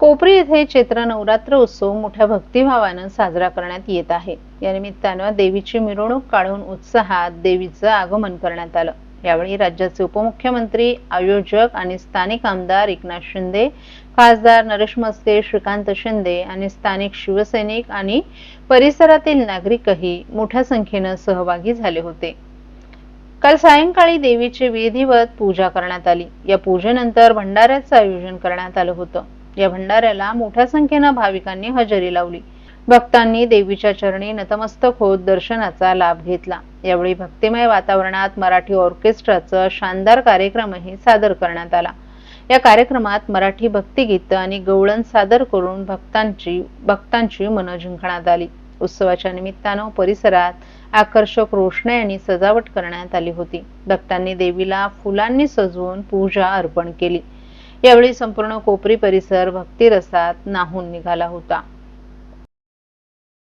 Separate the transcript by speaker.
Speaker 1: कोपरी येथे चैत्र नवरात्र उत्सव मोठ्या भक्तिभावानं साजरा करण्यात येत आहे. या निमित्तानं देवीची मिरवणूक काढून उत्साहात देवीचं आगमन करण्यात आलं. यावेळी राज्याचे उपमुख्यमंत्री आयोजक आणि स्थानिक आमदार एकनाथ शिंदे खासदार नरेश मस्के श्रीकांत शिंदे आणि स्थानिक शिवसैनिक आणि परिसरातील नागरिकही मोठ्या संख्येनं सहभागी झाले होते. काल सायंकाळी देवीची विधिवत पूजा करण्यात आली. या पूजेनंतर भंडाऱ्याचं आयोजन करण्यात आलं होतं. या भंडाऱ्याला मोठ्या संख्येनं भाविकांनी हजेरी लावली. भक्तांनी देवीच्या चरणी नतमस्तक होत दर्शनाचा लाभ घेतला. यावेळी भक्तिमय वातावरणात मराठी ऑर्केस्ट्राचा शानदार कार्यक्रमही सादर करण्यात आला. या कार्यक्रमात मराठी भक्तिगीत आणि गवळण सादर करून भक्तांची भक्तांची मनं जिंकण्यात आली. उत्सवाच्या निमित्तानं परिसरात आकर्षक रोषणाई आणि सजावट करण्यात आली होती. भक्तांनी देवीला फुलांनी सजवून पूजा अर्पण केली. यावेळी संपूर्ण कोपरी परिसर भक्तिरसात नाहून निघाला होता.